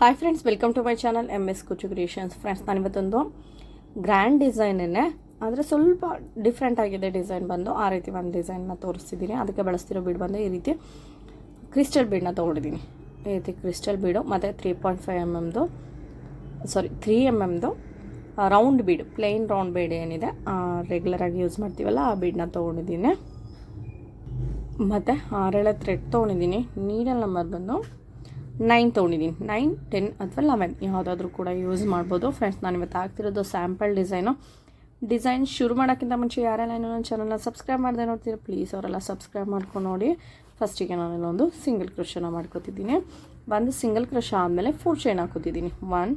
Hi friends welcome to my channel M S Kuchu creations friends ನಾನು ಇವತ್ತೊಂದು grand ಡಿಸೈನೇ ಆದರೆ ಸ್ವಲ್ಪ ಡಿಫ್ರೆಂಟ್ ಆಗಿದೆ ಡಿಸೈನ್ ಬಂದು. ಆ ರೀತಿ ಒಂದು ಡಿಸೈನ್ನ ತೋರಿಸ್ತಿದ್ದೀನಿ ಅದಕ್ಕೆ ಬಳಸ್ತಿರೋ ಬೀಡ್ ಬಂದು ಈ ರೀತಿ ಕ್ರಿಸ್ಟಲ್ ಬೀಡನ್ನ ತೊಗೊಂಡಿದ್ದೀನಿ ಈ ರೀತಿ ಕ್ರಿಸ್ಟಲ್ ಬೀಡು ಮತ್ತು ತ್ರೀ ಪಾಯಿಂಟ್ ಫೈವ್ ಎಂ ಎಮ್ದು sorry three M ಎಮ್ದು round bead plain round bead ಏನಿದೆ ರೆಗ್ಯುಲರಾಗಿ ಯೂಸ್ ಮಾಡ್ತೀವಲ್ಲ, ಆ ಬೀಡನ್ನ ತೊಗೊಂಡಿದ್ದೀನಿ ಮತ್ತು ಆರೇಳೆ ಥ್ರೆಡ್ ತೊಗೊಂಡಿದ್ದೀನಿ ನೀಡಲ್ ನಂಬರ್ ಬಂದು ನೈನ್ ತೊಗೊಂಡಿದ್ದೀನಿ ನೈನ್ ಟೆನ್ ಅಥವಾ ಲೆವೆನ್ ಯಾವುದಾದ್ರೂ ಕೂಡ ಯೂಸ್ ಮಾಡ್ಬೋದು. ಫ್ರೆಂಡ್ಸ್ ನಾನು ಇವತ್ತು ಹಾಕ್ತಿರೋದು ಸ್ಯಾಂಪಲ್ ಡಿಸೈನು ಡಿಸೈನ್ ಶುರು ಮಾಡೋಕ್ಕಿಂತ ಮುಂಚೆ ಯಾರೆಲ್ಲ ಇನ್ನೂ ನನ್ನ ಚಾನಲ್ನ ಸಬ್ಸ್ಕ್ರೈಬ್ ಮಾಡದೆ ನೋಡ್ತೀರಾ ಪ್ಲೀಸ್ ಅವರೆಲ್ಲ ಸಬ್ಸ್ಕ್ರೈಬ್ ಮಾಡ್ಕೊಂಡು ನೋಡಿ. ಫಸ್ಟಿಗೆ ನಾನೆಲ್ಲ ಒಂದು ಸಿಂಗಲ್ ಕ್ರಶನ ಮಾಡ್ಕೊತಿದ್ದೀನಿ. ಒಂದು ಸಿಂಗಲ್ ಕ್ರಶ್ ಆದಮೇಲೆ four chain ಹಾಕೋತಿದ್ದೀನಿ one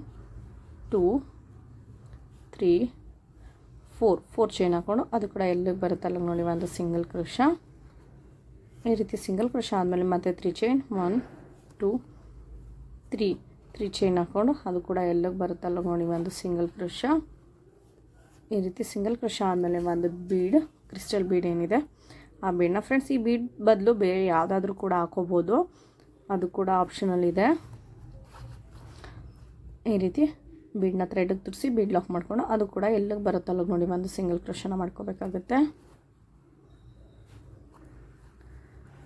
two three four four chain ಹಾಕ್ಕೊಂಡು ಅದು ಕೂಡ ಎಲ್ಲಿಗೆ ಬರುತ್ತಲ್ಲ ನೋಡಿ ಒಂದು ಸಿಂಗಲ್ ಕ್ರಶ ಈ ರೀತಿ ಸಿಂಗಲ್ ಕ್ರಶ ಆದಮೇಲೆ ಮತ್ತೆ three chain one two three three chain ಹಾಕ್ಕೊಂಡು ಅದು ಕೂಡ ಎಲ್ಲಗೆ ಬರುತ್ತಲ್ಲ ನೋಡಿ ಒಂದು ಸಿಂಗಲ್ ಕ್ರಶ ಈ ರೀತಿ ಸಿಂಗಲ್ ಕ್ರಶ ಆದಮೇಲೆ ಒಂದು ಬೀಡ್ ಕ್ರಿಸ್ಟಲ್ ಬೀಡ್ ಏನಿದೆ. ಆ ಬೀಡ್ನ ಫ್ರೆಂಡ್ಸ್ ಈ ಬೀಡ್ ಬದಲು ಬೇರೆ ಯಾವುದಾದ್ರೂ ಕೂಡ ಹಾಕೋಬೋದು. ಅದು ಕೂಡ ಆಪ್ಷನಲ್ ಇದೆ. ಈ ರೀತಿ ಬೀಡ್ನ ಥ್ರೆಡ್ಗೆ ತುರಿಸಿ ಬೀಡ್ ಲಾಕ್ ಮಾಡಿಕೊಂಡು ಅದು ಕೂಡ ಎಲ್ಲಿಗೆ ಬರುತ್ತಲ್ಲ ನೋಡಿ ಒಂದು ಸಿಂಗಲ್ ಕ್ರಶನ ಮಾಡ್ಕೋಬೇಕಾಗುತ್ತೆ.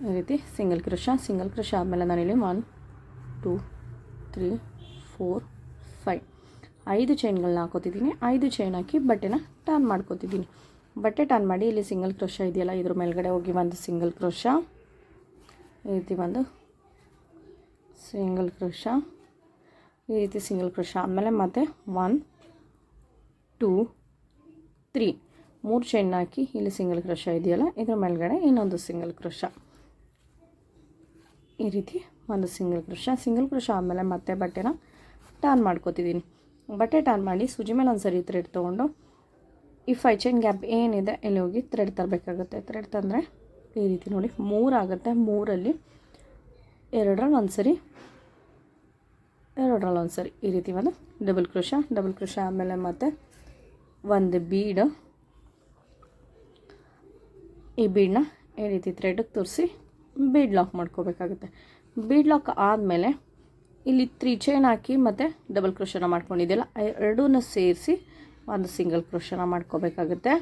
ಈ ರೀತಿ ಸಿಂಗಲ್ ಕ್ರಶ ಸಿಂಗಲ್ ಕ್ರಶ ಆದಮೇಲೆ ಇಲ್ಲಿ one two three four five ಐದು ಚೈನ್ಗಳನ್ನ ಹಾಕೋತಿದ್ದೀನಿ. ಐದು ಚೈನ್ ಹಾಕಿ ಬಟ್ಟೆನ ಟರ್ನ್ ಮಾಡ್ಕೋತಿದ್ದೀನಿ. ಬಟ್ಟೆ ಟರ್ನ್ ಮಾಡಿ ಇಲ್ಲಿ ಸಿಂಗಲ್ ಕ್ರೋಶ ಇದೆಯಲ್ಲ, ಇದ್ರ ಮೇಲ್ಗಡೆ ಹೋಗಿ ಒಂದು ಸಿಂಗಲ್ ಕ್ರೋಶ ಈ ರೀತಿ ಒಂದು ಸಿಂಗಲ್ ಕ್ರೋಶ ಈ ರೀತಿ ಸಿಂಗಲ್ ಕ್ರೋಶ ಆಮೇಲೆ ಮತ್ತೆ ಒನ್ ಟೂ ತ್ರೀ ಮೂರು ಚೈನ್ ಹಾಕಿ ಇಲ್ಲಿ ಸಿಂಗಲ್ ಕ್ರೋಶ ಇದೆಯಲ್ಲ, ಇದ್ರ ಮೇಲ್ಗಡೆ ಇನ್ನೊಂದು ಸಿಂಗಲ್ ಕ್ರೋಶ ಈ ರೀತಿ ಒಂದು ಸಿಂಗಲ್ ಕ್ರೋಶ. ಸಿಂಗಲ್ ಕ್ರೋಶ ಆದಮೇಲೆ ಮತ್ತೆ ಬಟ್ಟೆನ ಟರ್ನ್ ಮಾಡ್ಕೋತಿದ್ದೀನಿ ಬಟ್ಟೆ ಟರ್ನ್ ಮಾಡಿ ಸೂಜಿ ಮೇಲೆ ಒಂದು ಸರಿ ಥ್ರೆಡ್ ತೊಗೊಂಡು ಈ ಫೈ ಚೈನ್ ಗ್ಯಾಪ್ ಏನಿದೆ ಇಲ್ಲಿ ಹೋಗಿ ಥ್ರೆಡ್ ತರಬೇಕಾಗುತ್ತೆ. ಥ್ರೆಡ್ ತಂದರೆ ಈ ರೀತಿ ನೋಡಿ ಮೂರಾಗುತ್ತೆ ಮೂರಲ್ಲಿ ಎರಡರಲ್ಲಿ ಒಂದು ಸರಿ, ಎರಡರಲ್ಲಿ ಒಂದು ಸರಿ ಈ ರೀತಿ ಒಂದು ಡಬಲ್ ಕ್ರೋಶ ಡಬಲ್ ಕ್ರೋಶ ಆಮೇಲೆ ಮತ್ತೆ ಒಂದು ಬೀಡ್ ಈ ಬೀಡನ್ನ ಈ ರೀತಿ ಥ್ರೆಡ್ಗೆ ತೋರಿಸಿ ಬೀಡ್ ಲಾಕ್ ಮಾಡ್ಕೋಬೇಕಾಗುತ್ತೆ. ಬೀಡ್ ಲಾಕ್ ಆದಮೇಲೆ ಇಲ್ಲಿ ತ್ರೀ ಚೈನ್ ಹಾಕಿ ಮತ್ತು ಡಬಲ್ ಕ್ರೋಶನ ಮಾಡ್ಕೊಂಡಿದ್ದೆಲ್ಲ ಎರಡೂ ಸೇರಿಸಿ ಒಂದು ಸಿಂಗಲ್ ಕ್ರೋಶನ ಮಾಡ್ಕೋಬೇಕಾಗುತ್ತೆ.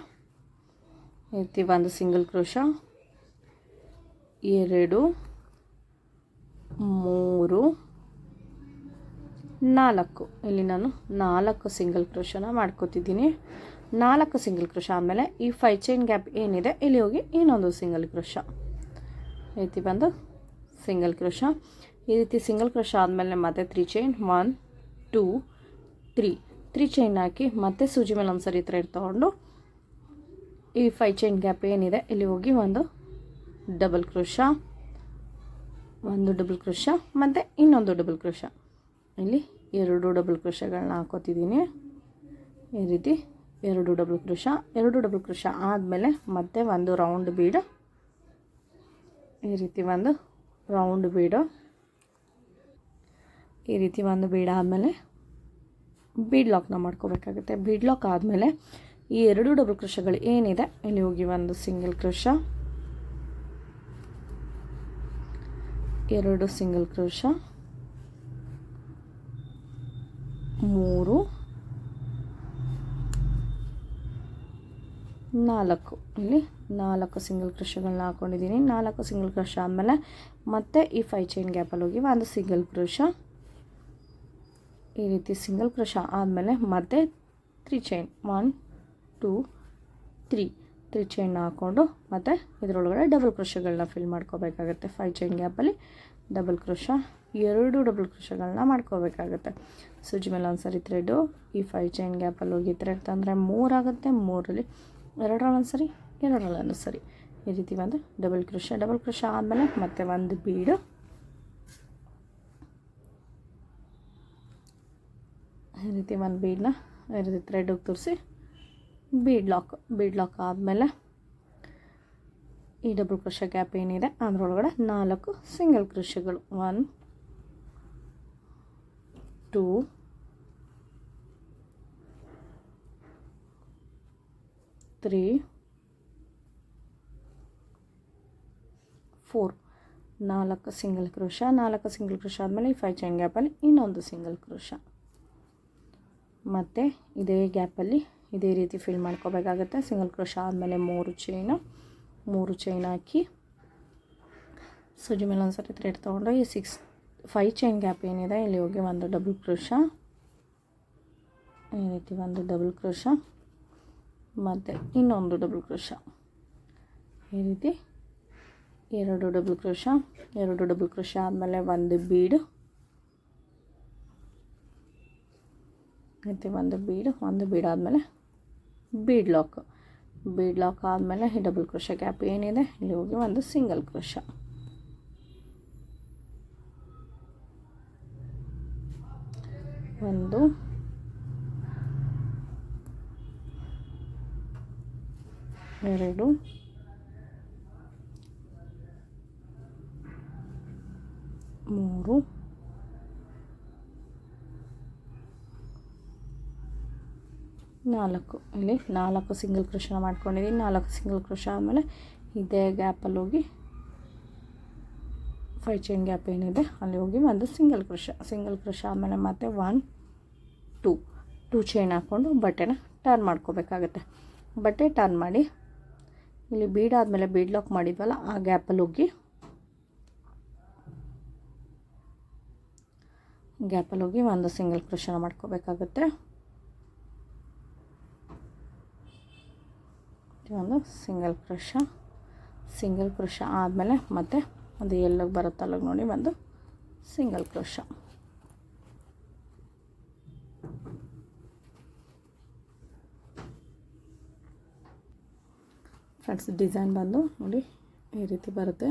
ರೀತಿ ಒಂದು ಸಿಂಗಲ್ ಕ್ರೋಶ ಎರಡು, ಮೂರು, ನಾಲ್ಕು. ಇಲ್ಲಿ ನಾನು ನಾಲ್ಕು ಸಿಂಗಲ್ ಕ್ರೋಶನ ಮಾಡ್ಕೋತಿದ್ದೀನಿ. ನಾಲ್ಕು ಸಿಂಗಲ್ ಕ್ರೋಶ ಆಮೇಲೆ ಈ ಫೈ ಚೈನ್ ಗ್ಯಾಪ್ ಏನಿದೆ, ಇಲ್ಲಿ ಹೋಗಿ ಇನ್ನೊಂದು ಸಿಂಗಲ್ ಕ್ರೋಶ ರೀತಿ ಬಂದು ಸಿಂಗಲ್ ಕ್ರೋಶ ಈ ರೀತಿ ಸಿಂಗಲ್ ಕ್ರೋಶ ಆದಮೇಲೆ ಮತ್ತೆ three chain one two three three chain ಹಾಕಿ ಮತ್ತೆ ಸೂಜಿ ಮೇಲೆ ಒಂದು ಸರಿ ಥರ ತೊಗೊಂಡು ಈ ಫೈ ಚೈನ್ ಗ್ಯಾಪ್ ಏನಿದೆ, ಇಲ್ಲಿ ಹೋಗಿ ಒಂದು ಡಬಲ್ ಕ್ರೋಶ ಒಂದು ಡಬಲ್ ಕ್ರೋಶ ಮತ್ತು ಇನ್ನೊಂದು ಡಬಲ್ ಕ್ರೋಶ ಇಲ್ಲಿ ಎರಡು ಡಬಲ್ ಕ್ರೋಶಗಳನ್ನ ಹಾಕೋತಿದ್ದೀನಿ. ಈ ರೀತಿ ಎರಡು ಡಬಲ್ ಕ್ರೋಶ ಎರಡು ಡಬಲ್ ಕ್ರೋಶ ಆದಮೇಲೆ ಮತ್ತೆ ಒಂದು ರೌಂಡ್ ಬೀಡು ಈ ರೀತಿ ಒಂದು ರೌಂಡ್ ಬೀಡು ಈ ರೀತಿ ಒಂದು ಬೀಡ ಆದಮೇಲೆ ಬೀಡ್ ಲಾಕ್ನ ಮಾಡ್ಕೋಬೇಕಾಗುತ್ತೆ. ಬೀಡ್ ಲಾಕ್ ಆದಮೇಲೆ ಈ ಎರಡು ಡಬಲ್ ಕೃಷಗಳು ಏನಿದೆ? ಇಲ್ಲಿ ಹೋಗಿ ಒಂದು ಸಿಂಗಲ್ ಕೃಷ ಎರಡು ಸಿಂಗಲ್ ಕ್ರೋಶ ಮೂರು, ನಾಲ್ಕು. ಇಲ್ಲಿ ನಾಲ್ಕು ಸಿಂಗಲ್ ಕ್ರೋಶಗಳನ್ನ ಹಾಕ್ಕೊಂಡಿದ್ದೀನಿ ನಾಲ್ಕು ಸಿಂಗಲ್ ಕ್ರೋಶ ಆದಮೇಲೆ ಮತ್ತೆ ಈ ಫೈ ಚೈನ್ ಗ್ಯಾಪಲ್ಲಿ ಹೋಗಿ ಒಂದು ಸಿಂಗಲ್ ಕ್ರೋಶ ಈ ರೀತಿ ಸಿಂಗಲ್ ಕ್ರೋಶ ಆದಮೇಲೆ ಮತ್ತೆ three chain one two three three chain ಹಾಕ್ಕೊಂಡು ಮತ್ತು ಇದರೊಳಗಡೆ ಡಬಲ್ ಕ್ರೋಶಗಳನ್ನ ಫಿಲ್ ಮಾಡ್ಕೋಬೇಕಾಗುತ್ತೆ. ಫೈ ಚೈನ್ ಗ್ಯಾಪಲ್ಲಿ ಡಬಲ್ ಕ್ರೋಶ ಎರಡು ಡಬಲ್ ಕ್ರೋಶಗಳನ್ನ ಮಾಡ್ಕೋಬೇಕಾಗುತ್ತೆ. ಸೂಜಿ ಮೇಲೆ ಒಂದು ಸರಿ ಈ ಫೈ ಚೈನ್ ಗ್ಯಾಪಲ್ಲಿ ಹೋಗಿ ಥ್ರೆಡ್ ತಂದರೆ ಮೂರಾಗುತ್ತೆ ಮೂರಲ್ಲಿ ಎರಡರಲ್ಲಿ ಒಂದು ಸರಿ ಎರಡರಲ್ಲಿ ಒಂದು ಸರಿ ಈ ರೀತಿ ಒಂದು ಡಬಲ್ ಕ್ರೋಶ ಡಬಲ್ ಕ್ರೋಶ ಆದಮೇಲೆ ಮತ್ತೆ ಒಂದು ಬೀಡು ಈ ರೀತಿ ಒಂದು ಬೀಡನ್ನ ಈ ರೀತಿ ಥ್ರೆಡ್ಗೆ ತೋರಿಸಿ ಬೀಡ್ ಲಾಕ್ ಬೀಡ್ ಲಾಕ್ ಆದಮೇಲೆ ಈ ಡಬಲ್ ಕ್ರೋಶ ಗ್ಯಾಪ್ ಏನಿದೆ, ಅದರೊಳಗಡೆ ನಾಲ್ಕು ಸಿಂಗಲ್ ಕ್ರೋಶಗಳು ಒನ್ ಟೂ ತ್ರೀ ಫೋರ್ ನಾಲ್ಕು ಸಿಂಗಲ್ ಕ್ರೋಶ, ನಾಲ್ಕು ಸಿಂಗಲ್ ಕ್ರೋಶ ಆದಮೇಲೆ ಈ ಫೈವ್ ಚೈನ್ ಗ್ಯಾಪಲ್ಲಿ ಇನ್ನೊಂದು ಸಿಂಗಲ್ ಕ್ರೋಶ. ಮತ್ತು ಇದೇ ಗ್ಯಾಪಲ್ಲಿ ಇದೇ ರೀತಿ ಫಿಲ್ ಮಾಡ್ಕೋಬೇಕಾಗುತ್ತೆ. ಸಿಂಗಲ್ ಕ್ರೋಶ ಆದಮೇಲೆ ಮೂರು ಚೈನು ಮೂರು ಚೈನ್ ಹಾಕಿ. ಸೂಜಿ ಮೇಲೆ ಒಂದು ಸರಿ ಥ್ರೆಡ್ ತೊಗೊಂಡು ಈ ಸಿಕ್ಸ್ ಫೈವ್ ಚೈನ್ ಗ್ಯಾಪ್ ಏನಿದೆ, ಇಲ್ಲಿ ಹೋಗಿ ಒಂದು ಡಬಲ್ ಕ್ರೋಶ. ಈ ರೀತಿ ಒಂದು ಡಬಲ್ ಕ್ರೋಶ. ಮತ್ತು ಇನ್ನೊಂದು ಡಬಲ್ ಕ್ರೋಶ. ಈ ರೀತಿ ಎರಡು ಡಬಲ್ ಕ್ರೋಶ ಎರಡು ಡಬಲ್ ಕ್ರೋಶ ಆದಮೇಲೆ ಒಂದು ಬೀಡು. ಮತ್ತು ಒಂದು ಬೀಡು, ಒಂದು ಬೀಡ್ ಆದಮೇಲೆ ಬೀಡ್ ಲಾಕ್ ಬೀಡ್ ಲಾಕ್ ಆದಮೇಲೆ ಈ ಡಬಲ್ ಕ್ರೋಶ ಗ್ಯಾಪ್ ಏನಿದೆ, ಇಲ್ಲಿ ಹೋಗಿ ಒಂದು ಸಿಂಗಲ್ ಕ್ರೋಶ ಒಂದು. ಎರಡು. ಮೂರು. ನಾಲ್ಕು. ಇಲ್ಲಿ ನಾಲ್ಕು ಸಿಂಗಲ್ ಕ್ರೋಶನ ಮಾಡ್ಕೊಂಡಿದ್ದೀನಿ ನಾಲ್ಕು ಸಿಂಗಲ್ ಕ್ರೋಶ ಆದಮೇಲೆ ಇದೇ ಗ್ಯಾಪಲ್ಲಿ ಹೋಗಿ ಫೈ ಚೈನ್ ಗ್ಯಾಪ್ ಏನಿದೆ, ಅಲ್ಲಿ ಹೋಗಿ ಒಂದು ಸಿಂಗಲ್ ಕ್ರೋಶ. ಸಿಂಗಲ್ ಕ್ರೋಶ ಆದಮೇಲೆ ಮತ್ತೆ ಒನ್ ಟೂ ಟೂ ಚೈನ್ ಹಾಕ್ಕೊಂಡು ಬಟ್ಟೆನ ಟರ್ನ್ ಮಾಡ್ಕೋಬೇಕಾಗತ್ತೆ. ಬಟ್ಟೆ ಟರ್ನ್ ಮಾಡಿ, ಇಲ್ಲಿ ಬೀಡಾದಮೇಲೆ ಬೀಡ್ ಲಾಕ್ ಮಾಡಿದ್ವಲ್ಲ, ಆ ಗ್ಯಾಪಲ್ಲಿ ಹೋಗಿ ಗ್ಯಾಪಲ್ಲಿ ಹೋಗಿ ಒಂದು ಸಿಂಗಲ್ ಕ್ರೋಶನ ಮಾಡ್ಕೋಬೇಕಾಗುತ್ತೆ. ಒಂದು ಸಿಂಗಲ್ ಕ್ರೋಶ ಸಿಂಗಲ್ ಕ್ರೋಶ ಆದಮೇಲೆ ಮತ್ತೆ ಒಂದು ಎಲ್ಲಗ್ ಬರುತ್ತಲ್ಲ ನೋಡಿ ಒಂದು ಸಿಂಗಲ್ ಕ್ರೋಶ. ಫ್ರೆಂಡ್ಸ್, ಡಿಸೈನ್ ಬಂದು ನೋಡಿ ಈ ರೀತಿ ಬರುತ್ತೆ.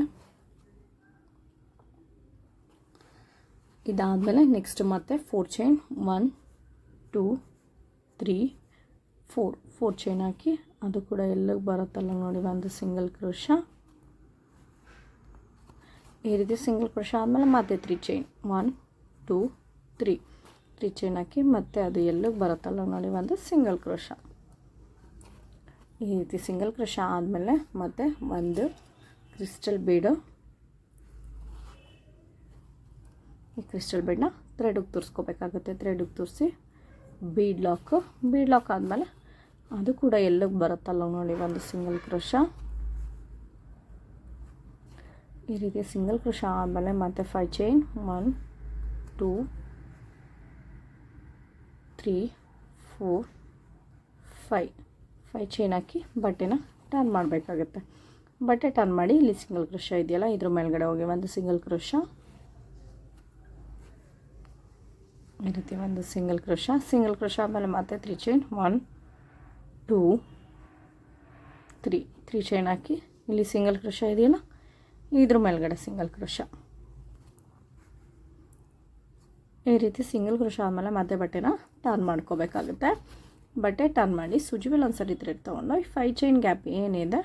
ಇದಾದಮೇಲೆ ನೆಕ್ಸ್ಟ್ ಮತ್ತೆ four chain one two three four four chain ಹಾಕಿ ಅದು ಕೂಡ ಎಲ್ಲಿಗೆ ಬರುತ್ತಲ್ಲ ನೋಡಿ, ಒಂದು ಸಿಂಗಲ್ ಕ್ರೋಶ. ಈ ರೀತಿ ಸಿಂಗಲ್ ಕ್ರೋಶ ಆದಮೇಲೆ ಮತ್ತೆ three chain one two three three chain ಹಾಕಿ ಮತ್ತೆ ಅದು ಎಲ್ಲಿಗೆ ಬರುತ್ತಲ್ಲ ನೋಡಿ, ಒಂದು ಸಿಂಗಲ್ ಕ್ರೋಶ. ಈ ರೀತಿ ಸಿಂಗಲ್ ಕ್ರೋಶ ಆದಮೇಲೆ ಮತ್ತೆ ಒಂದು ಕ್ರಿಸ್ಟಲ್ ಬೀಡು ಈ ಕ್ರಿಸ್ಟಲ್ ಬೆಡ್ನ ಥ್ರೆಡಿಗೆ ತೋರಿಸ್ಕೋಬೇಕಾಗುತ್ತೆ. ಥ್ರೆಡಿಗೆ ತೋರಿಸಿ ಬೀಡ್ ಲಾಕು ಬೀಡ್ ಲಾಕ್ ಆದಮೇಲೆ ಅದು ಕೂಡ ಎಲ್ಲಿಗೆ ಬರುತ್ತಲ್ಲ ನೋಡಿ, ಒಂದು ಸಿಂಗಲ್ ಕ್ರೋಶ ಈ ರೀತಿ ಸಿಂಗಲ್ ಕ್ರೋಶ ಆದಮೇಲೆ ಮತ್ತೆ five chain one two three four five five chain ಹಾಕಿ ಬಟ್ಟೆನ ಟರ್ನ್ ಮಾಡಬೇಕಾಗುತ್ತೆ. ಬಟ್ಟೆ ಟರ್ನ್ ಮಾಡಿ ಇಲ್ಲಿ ಸಿಂಗಲ್ ಕ್ರೋಶ ಇದೆಯಲ್ಲ, ಇದ್ರ ಮೇಲ್ಗಡೆ ಹೋಗಿ ಒಂದು ಸಿಂಗಲ್ ಕ್ರೋಶ ಈ ರೀತಿ ಒಂದು ಸಿಂಗಲ್ ಕ್ರೋಶ. ಸಿಂಗಲ್ ಕ್ರೋಶ ಆದಮೇಲೆ ಮತ್ತೆ three chain one two three three chain ಹಾಕಿ ಇಲ್ಲಿ ಸಿಂಗಲ್ ಕ್ರೋಶ ಇದೆಯಲ್ಲ? ಇದ್ರ ಮೇಲ್ಗಡೆ ಸಿಂಗಲ್ ಕ್ರೋಶ. ಈ ರೀತಿ ಸಿಂಗಲ್ ಕ್ರೋಶ ಆದಮೇಲೆ ಮತ್ತೆ ಬಟ್ಟೆನ ಟರ್ನ್ ಮಾಡ್ಕೋಬೇಕಾಗುತ್ತೆ. ಬಟ್ಟೆ ಟರ್ನ್ ಮಾಡಿ ಸೂಜಿ ಮೇಲೆ ಒಂದು ಸರಿ ಥ್ರೆಡ್ ತೊಗೊಂಡು ಈ ಫೈ ಚೈನ್ ಗ್ಯಾಪ್ ಏನಿದೆ,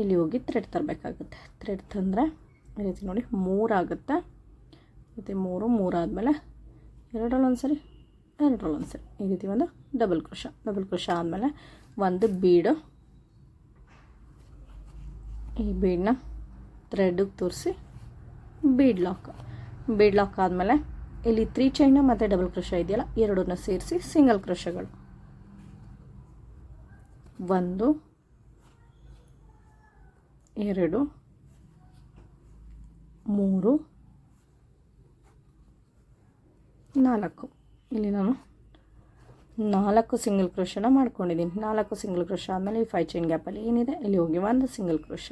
ಇಲ್ಲಿ ಹೋಗಿ ಥ್ರೆಡ್ ತರಬೇಕಾಗುತ್ತೆ. ಥ್ರೆಡ್ ತಂದರೆ, ಈ ರೀತಿ ನೋಡಿ ಮೂರಾಗುತ್ತೆ ಮತ್ತು ಮೂರು ಮೂರಾದಮೇಲೆ ಎರಡರಲ್ಲಿ ಒಂದು ಸರಿ ಎರಡರಲ್ಲಿ ಒಂದು ಈ ರೀತಿ ಒಂದು ಡಬಲ್ ಕ್ರೋಶ ಡಬಲ್ ಕ್ರೋಶ ಆದಮೇಲೆ ಒಂದು ಬೀಡು ಈ ಬೀಡನ್ನ ಥ್ರೆಡ್ಗೆ ತೋರಿಸಿ ಬೀಡ್ ಲಾಕ್ ಬೀಡ್ ಲಾಕ್ ಆದಮೇಲೆ ಇಲ್ಲಿ ತ್ರೀ ಚೈನು ಮತ್ತು ಡಬಲ್ ಕ್ರೋಶ ಇದೆಯಲ್ಲ, ಎರಡನ್ನ ಸೇರಿಸಿ ಸಿಂಗಲ್ ಕ್ರೋಶಗಳು ಒಂದು, ಎರಡು, ಮೂರು ನಾಲ್ಕು. ಇಲ್ಲಿ ನಾನು ನಾಲ್ಕು ಸಿಂಗಲ್ ಕ್ರೋಶನ ಮಾಡ್ಕೊಂಡಿದ್ದೀನಿ. ನಾಲ್ಕು ಸಿಂಗಲ್ ಕ್ರೋಶ ಆದಮೇಲೆ ಈ ಫೈ ಚೈನ್ ಗ್ಯಾಪಲ್ಲಿ ಏನಿದೆ? ಇಲ್ಲಿ ಹೋಗಿ ಒಂದು ಸಿಂಗಲ್ ಕ್ರೋಶ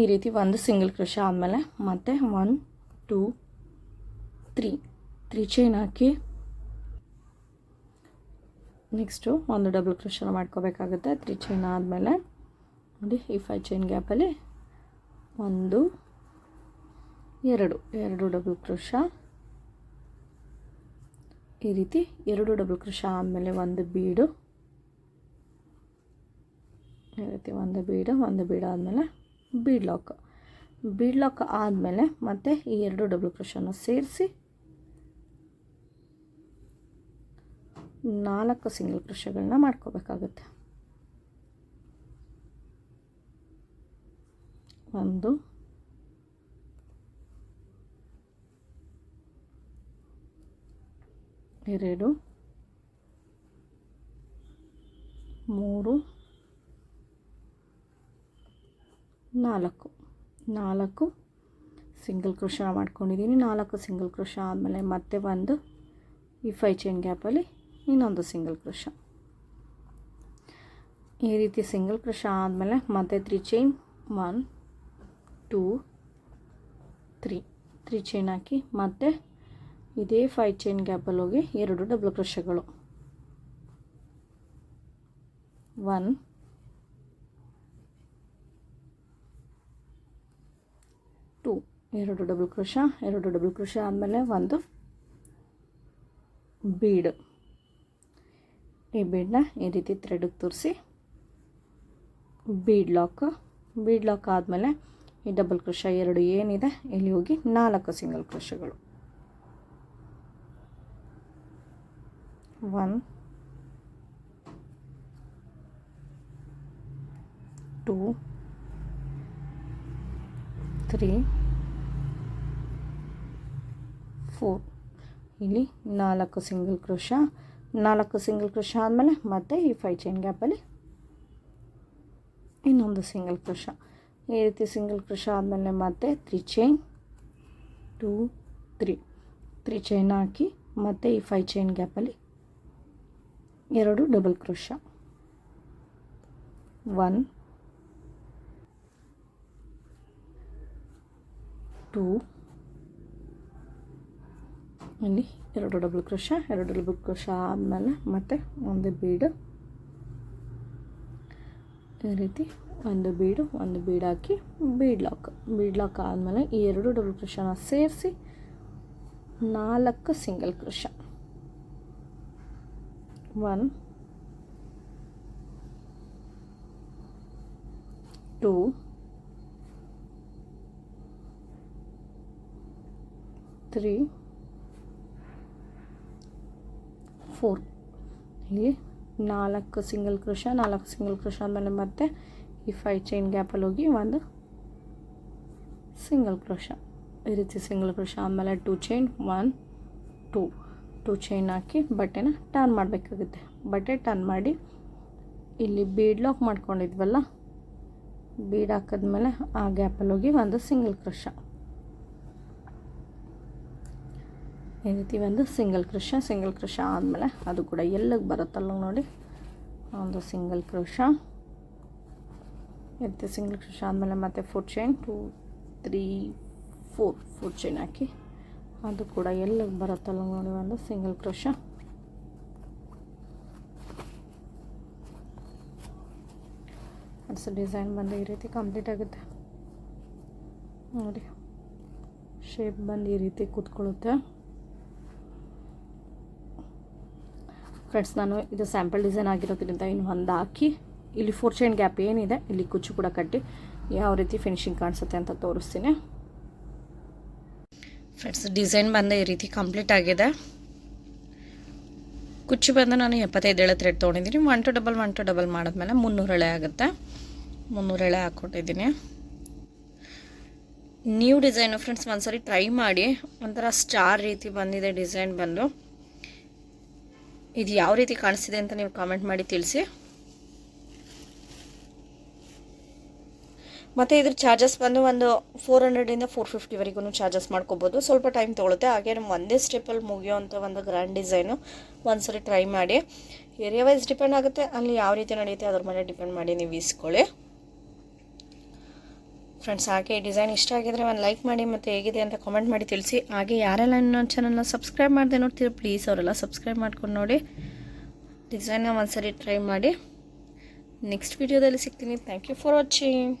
ಈ ರೀತಿ ಒಂದು ಸಿಂಗಲ್ ಕ್ರೋಶ ಆದಮೇಲೆ ಮತ್ತೆ one two three three chain ಹಾಕಿ ನೆಕ್ಸ್ಟು ಒಂದು ಡಬಲ್ ಕ್ರೋಶನ ಮಾಡ್ಕೋಬೇಕಾಗುತ್ತೆ. ತ್ರೀ ಚೈನ್ ಆದಮೇಲೆ ನೋಡಿ ಈ ಫೈ ಚೈನ್ ಗ್ಯಾಪಲ್ಲಿ ಒಂದು, ಎರಡು. ಎರಡು ಡಬಲ್ ಕ್ರೋಶ ಈ ರೀತಿ ಎರಡು ಡಬಲ್ ಕ್ರೋಶ ಆದಮೇಲೆ ಒಂದು ಬೀಡು. ಈ ರೀತಿ ಒಂದು ಬೀಡು ಒಂದು ಬೀಡು ಆದಮೇಲೆ ಬೀಡ್ ಲಾಕ್ ಬೀಡ್ ಲಾಕ್ ಆದಮೇಲೆ ಮತ್ತೆ ಈ ಎರಡು ಡಬಲ್ ಕ್ರೋಶನ ಸೇರಿಸಿ ನಾಲ್ಕು ಸಿಂಗಲ್ ಕ್ರೋಶಗಳನ್ನ ಮಾಡ್ಕೋಬೇಕಾಗುತ್ತೆ. ಒಂದು ಎರಡು, ಮೂರು, ನಾಲ್ಕು. ನಾಲ್ಕು ಸಿಂಗಲ್ ಕ್ರೋಶ ಮಾಡ್ಕೊಂಡಿದ್ದೀನಿ. ನಾಲ್ಕು ಸಿಂಗಲ್ ಕ್ರೋಶ ಆದಮೇಲೆ ಮತ್ತೆ ಒಂದು ಈ ಫೈ ಚೈನ್ ಗ್ಯಾಪಲ್ಲಿ ಇನ್ನೊಂದು ಸಿಂಗಲ್ ಕ್ರೋಶ ಈ ರೀತಿ ಸಿಂಗಲ್ ಕ್ರೋಶ ಆದಮೇಲೆ ಮತ್ತೆ three chain one two three three chain ಹಾಕಿ ಮತ್ತೆ ಇದೇ ಫೈ ಚೈನ್ ಗ್ಯಾಪಲ್ಲಿ ಹೋಗಿ ಎರಡು ಡಬಲ್ ಕ್ರೋಶಗಳು ಒನ್ ಟೂ ಎರಡು ಡಬಲ್ ಕ್ರೋಶ ಎರಡು ಡಬಲ್ ಕ್ರೋಶ ಆದಮೇಲೆ ಒಂದು ಬೀಡ್ ಈ ಬೀಡನ್ನ ಈ ರೀತಿ ಥ್ರೆಡಿಗೆ ತೋರಿಸಿ ಬೀಡ್ ಲಾಕ್ ಬೀಡ್ ಲಾಕ್ ಆದಮೇಲೆ ಈ ಡಬಲ್ ಕ್ರೋಶ ಎರಡು ಏನಿದೆ, ಇಲ್ಲಿ ಹೋಗಿ ನಾಲ್ಕು ಸಿಂಗಲ್ ಕ್ರೋಶಗಳು ಒನ್ ಟೂ ತ್ರೀ ಫೋರ್ ಇಲ್ಲಿ ನಾಲ್ಕು ಸಿಂಗಲ್ ಕ್ರೋಶ ನಾಲ್ಕು ಸಿಂಗಲ್ ಕ್ರೋಶ ಆದಮೇಲೆ ಮತ್ತೆ ಈ ಫೈ ಚೈನ್ ಗ್ಯಾಪಲ್ಲಿ ಇನ್ನೊಂದು ಸಿಂಗಲ್ ಕ್ರೋಶ ಈ ರೀತಿ ಸಿಂಗಲ್ ಕ್ರೋಶ ಆದಮೇಲೆ ಮತ್ತೆ three chain two three three chain ಹಾಕಿ ಮತ್ತೆ ಈ ಫೈ ಚೈನ್ ಗ್ಯಾಪಲ್ಲಿ ಎರಡು ಡಬಲ್ ಕ್ರೋಶ. ಒನ್. ಟೂ. ಇಲ್ಲಿ ಎರಡು ಡಬಲ್ ಕ್ರೋಶ, ಎರಡು ಡಬಲ್ ಕ್ರೋಶ ಆದಮೇಲೆ ಮತ್ತೆ ಒಂದು ಬೀಡು. ಈ ರೀತಿ ಒಂದು ಬೀಡು, ಒಂದು ಬೀಡ್ ಹಾಕಿ ಬೀಡ್ ಲಾಕ್. ಬೀಡ್ ಲಾಕ್ ಆದಮೇಲೆ ಈ ಎರಡು ಡಬಲ್ ಕ್ರೋಶನ ಸೇರಿಸಿ ನಾಲ್ಕು single crochet. One two three four ಇಲ್ಲಿ ನಾಲ್ಕು ಸಿಂಗಲ್ ಕ್ರೋಶ ನಾಲ್ಕು ಸಿಂಗಲ್ ಕ್ರೋಶ ಆದಮೇಲೆ ಮತ್ತೆ ಈ ಫೈ ಚೈನ್ ಗ್ಯಾಪಲ್ಲಿ ಹೋಗಿ ಒಂದು ಸಿಂಗಲ್ ಕ್ರೋಶ ಈ ರೀತಿ ಸಿಂಗಲ್ ಕ್ರೋಶ ಆದಮೇಲೆ two chain one two two chain ಹಾಕಿ ಬಟ್ಟೆನ ಟರ್ನ್ ಮಾಡಬೇಕಾಗುತ್ತೆ. ಬಟ್ಟೆ ಟರ್ನ್ ಮಾಡಿ ಇಲ್ಲಿ ಬೀಡ್ ಲಾಕ್ ಮಾಡ್ಕೊಂಡಿದ್ವಲ್ಲ ಬೀಡ್ ಹಾಕಿದ್ಮೇಲೆ ಆ ಗ್ಯಾಪಲ್ಲಿ ಹೋಗಿ ಒಂದು ಸಿಂಗಲ್ ಕ್ರಷ ಈ ರೀತಿ ಒಂದು ಸಿಂಗಲ್ ಕ್ರಷ ಸಿಂಗಲ್ ಕ್ರಷ ಆದಮೇಲೆ ಅದು ಕೂಡ ಎಲ್ಲಿಗೆ ಬರುತ್ತಲ್ಲ ನೋಡಿ, ಒಂದು ಸಿಂಗಲ್ ಕ್ರಷ ಇರುತ್ತೆ ರೀತಿ ಸಿಂಗಲ್ ಕ್ರಷ ಆದಮೇಲೆ ಮತ್ತೆ four chain two three four four chain ಹಾಕಿ ಅದು ಕೂಡ ಎಲ್ಲಿಗೆ ಬರುತ್ತಲ್ಲ ನೋಡಿ, ಒಂದು ಸಿಂಗಲ್ ಕ್ರೋಶ ಅದು ಡಿಸೈನ್ ಬಂದು ಈ ರೀತಿ ಕಂಪ್ಲೀಟ್ ಆಗುತ್ತೆ. ನೋಡಿ ಶೇಪ್ ಬಂದು ಈ ರೀತಿ ಕೂತ್ಕೊಳ್ಳುತ್ತೆ. ಫ್ರೆಂಡ್ಸ್ ನಾನು ಇದು ಸ್ಯಾಂಪಲ್ ಡಿಸೈನ್ ಆಗಿರೋದ್ರಿಂದ ಇನ್ನು ಒಂದು ಹಾಕಿ, ಇಲ್ಲಿ ಫೋರ್ ಚೈನ್ ಗ್ಯಾಪ್ ಏನಿದೆ, ಇಲ್ಲಿ ಕುಚ್ಚು ಕೂಡ ಕಟ್ಟಿ, ಯಾವ ರೀತಿ ಫಿನಿಶಿಂಗ್ ಕಾಣಿಸುತ್ತೆ ಅಂತ ತೋರಿಸ್ತೀನಿ. ಫ್ರೆಂಡ್ಸ್, ಡಿಸೈನ್ ಬಂದು ಈ ರೀತಿ ಕಂಪ್ಲೀಟ್ ಆಗಿದೆ. ಕುಚ್ಚು ಬಂದು ನಾನು ಎಪ್ಪತ್ತೈದು ಎಳೆ ಥ್ರೆಡ್ ತೊಗೊಂಡಿದ್ದೀನಿ. One two double one two double ಮಾಡಿದ್ಮೇಲೆ ಮುನ್ನೂರು ಎಳೆ ಆಗುತ್ತೆ. ಮುನ್ನೂರು ಎಳೆ ಹಾಕ್ಕೊಟ್ಟಿದ್ದೀನಿ. ನ್ಯೂ ಡಿಸೈನು ಫ್ರೆಂಡ್ಸ್ ಒಂದ್ಸರಿ ಟ್ರೈ ಮಾಡಿ. ಒಂಥರ ಸ್ಟಾರ್ ರೀತಿ ಬಂದಿದೆ ಡಿಸೈನ್ ಬಂದು. ಇದು ಯಾವ ರೀತಿ ಕಾಣಿಸ್ತಿದೆ ಅಂತ ನೀವು ಕಾಮೆಂಟ್ ಮಾಡಿ ತಿಳಿಸಿ. ಮತ್ತು ಇದ್ರ ಚಾರ್ಜಸ್ ಬಂದು ಒಂದು ಫೋರ್ ಹಂಡ್ರೆಡಿಂದ ಫೋರ್ ಫಿಫ್ಟಿವರೆಗೂ ಚಾರ್ಜಸ್ ಮಾಡ್ಕೋಬೋದು. ಸ್ವಲ್ಪ ಟೈಮ್ ತೊಗೊಳುತ್ತೆ. ಹಾಗೆ ನಮ್ಮ ಒಂದೇ ಸ್ಟೆಪ್ಪಲ್ಲಿ ಮುಗಿಯೋವಂಥ ಒಂದು ಗ್ರ್ಯಾಂಡ್ ಡಿಸೈನು ಒಂದ್ಸರಿ ಟ್ರೈ ಮಾಡಿ. ಏರಿಯಾ ವೈಸ್ ಡಿಪೆಂಡ್ ಆಗುತ್ತೆ. ಅಲ್ಲಿ ಯಾವ ರೀತಿ ನಡೆಯುತ್ತೆ ಅದ್ರ ಮೇಲೆ ಡಿಪೆಂಡ್ ಮಾಡಿ ನೀವು ಇಸ್ಕೊಳ್ಳಿ ಫ್ರೆಂಡ್ಸ್ ಹಾಗೆ ಈ ಡಿಸೈನ್ ಇಷ್ಟ ಆಗಿದ್ರೆ ಒಂದು ಲೈಕ್ ಮಾಡಿ ಮತ್ತು ಹೇಗಿದೆ ಅಂತ ಕಾಮೆಂಟ್ ಮಾಡಿ ತಿಳಿಸಿ. ಹಾಗೆ ಯಾರೆಲ್ಲ ನನ್ನ ಚಾನಲ್ನ ಸಬ್ಸ್ಕ್ರೈಬ್ ಮಾಡದೆ ನೋಡ್ತೀರ ಪ್ಲೀಸ್ ಅವರೆಲ್ಲ ಸಬ್ಸ್ಕ್ರೈಬ್ ಮಾಡ್ಕೊಂಡು ನೋಡಿ. ಡಿಸೈನ್ನ ಒಂದ್ಸರಿ ಟ್ರೈ ಮಾಡಿ. ನೆಕ್ಸ್ಟ್ ವೀಡಿಯೋದಲ್ಲಿ ಸಿಗ್ತೀನಿ. Thank you for watching